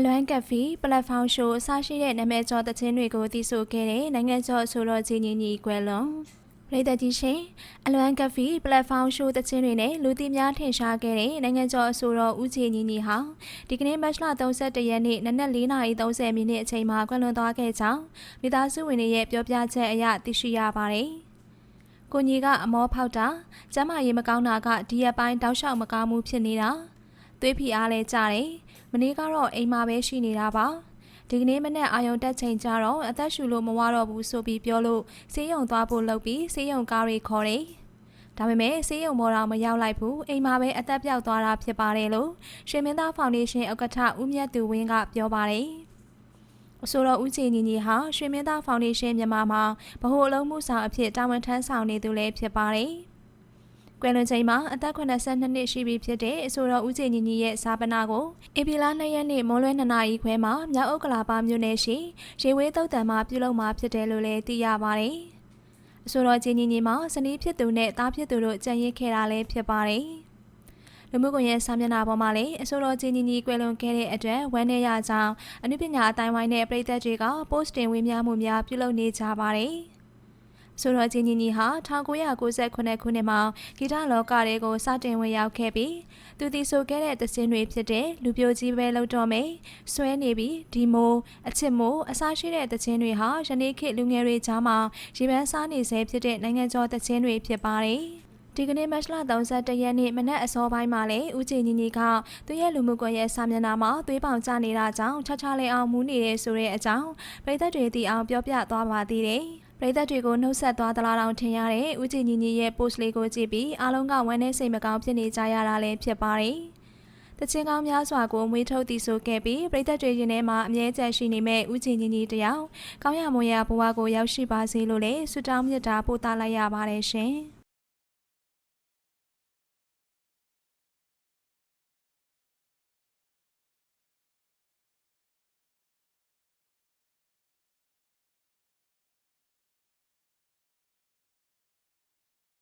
အလွမ်းကက်ဖီပလက်ဖောင်းရှိုးအစရှိတဲ့နာမည်ကျော်သချင်းတွေကိုတည်ဆိုခဲ့တဲ့နိုင်ငံကျော်အဆိုတော်ကြီးညီညီကွယ်လွန်ပရိသတ်ကြီးရှင်အလွမ်းကက်ဖီပလက်ဖောင်းရှိုးသချင်းတွေနဲ့လူသိများထင်ရှားခဲ့တဲ့နိုင်ငံကျော်အဆိုတော်ဦးကြီးညီညီဟာဒီကနေ့မတ်လ31ရက်နေ့နနက်4:30မိနစ်အချိန်မှာကွယ်လွန်သွားခဲ့ကြောင်းမိသားစုဝင်တွေရဲ့ပြောပြချက်အရသိရှိရပါတယ်။ကိုကြီးကအမောဖောက်တာကျမ်းမာရေးမကောင်းတာကဒီရက်ပိုင်းတောက်လျှောက်မကောင်းမှုဖြစ်နေတာ သွေးဖီအားလဲကြတယ်မနေ့ကတော့အိမ်မှာပဲရှိနေတာပါဒီကနေ့မနေ့အာယုံတက်ချိန်ကြတော့အသက်ရှူလို့မဝတော့ဘူးဆိုပြီးပြောလို့ဆေးရုံသွားဖို့လုပ်ပြီးဆေးရုံကားတွေခေါ်တယ်ဒါပေမဲ့ဆေးရုံမော်တော်မရောက်လိုက်ဘူးအိမ်မှာပဲအသက်ပြောက်သွားတာဖြစ်ပါတယ်လို့ရွှေမင်းသားဖောင်ဒေးရှင်းဥက္ကဋ္ဌဦးမြတ်သူဝင်းကပြောပါတယ်အဆိုတော်ဦးချီညီညီဟာရွှေမင်းသားဖောင်ဒေးရှင်းမြန်မာမှာဗဟိုအလုံးမှုဆောင်အဖြစ်တာဝန်ထမ်းဆောင်နေသူလည်းဖြစ်ပါတယ်။ ကွယ်လွန်ချိန်မှာအသက်82နှစ်ရှိပြီဖြစ်တဲ့အဆိုတော်ဦးချီညီညီရဲ့ဇာပနာကိုဧပြီလ2ရက်နေ့မွန်းလွဲ2နာရီခွဲမှာမြောက်ဥက္ကလာပမြို့နယ်ရှိရေဝေးတုတ်တံမှာပြုလုပ်မှာဖြစ်တယ်လို့လည်းသိရပါတယ်။အဆိုတော်ချီညီညီမှာဇနီးဖြစ်သူနဲ့သားဖြစ်သူတို့ကြံ့ရစ်ခဲ့တာလည်းဖြစ်ပါတယ်။လူမှုကွန်ရက်စာမျက်နှာပေါ်မှာလည်းအဆိုတော်ချင်းညီညီကွယ်လွန်ခဲ့တဲ့အတွက်ဝမ်းနည်းရကြောင်းအနုပညာအတိုင်းဝိုင်းနဲ့ပြည်သက်တွေက post တင်ဝေမျှမှုများပြုလုပ်နေကြပါတယ်။ ဆိုတော့ချင်းညီညီဟာ1998ခုနှစ်မှာဂီတလောကတွေကိုစတင်ဝင်ရောက်ခဲ့ပြီးသူတည်ဆိုခဲ့တဲ့သင်းတွေဖြစ်တဲ့လူပြိုကြီးပဲလောက်တော့မယ်ဆွဲနေပြီးဒီမိုအချစ်မိုးအစားရှိတဲ့သင်းတွေဟာယနေ့ခေတ်လူငယ်တွေကြားမှာရေပန်းစားနေဆဲဖြစ်တဲ့နိုင်ငံကျော်သင်းတွေဖြစ်ပါတယ်ဒီကနေ့မတ်လ31ရက်နေ့မနက်အစောပိုင်းမှာလေဦးချီညီညီကသူရဲ့လူမှုကွန်ရက်စာမျက်နှာမှာသွေးပေါင်ကျနေတာကြောင့်ချချလေးအောင်မူးနေတဲ့ဆိုတဲ့အကြောင်းပြည်သက်တွေသိအောင်ပြောပြသွားပါသေးတယ်။ ပရိသတ်တွေကိုနှုတ်ဆက်သွားသလားတောင်ထင်ရတဲ့ဦးကြည်ညီညီရဲ့ post လေးကိုကြည့်ပြီးအားလုံးကဝမ်းနည်းစိတ်မကောင်းဖြစ်နေကြရတာလည်းဖြစ်ပါတယ်။တချင်းကောင်းများစွာကိုမွေးထုတ်တည်ဆိုခဲ့ပြီးပရိသတ်တွေရင်ထဲမှာအမြဲတမ်းရှိနေမဲ့ဦးကြည်ညီညီတယောက်ကောင်းရမွန်ရဘဝကိုရောက်ရှိပါစေလို့လည်းဆုတောင်းမြတ်တာပို့သလိုက်ရပါတယ်ရှင်။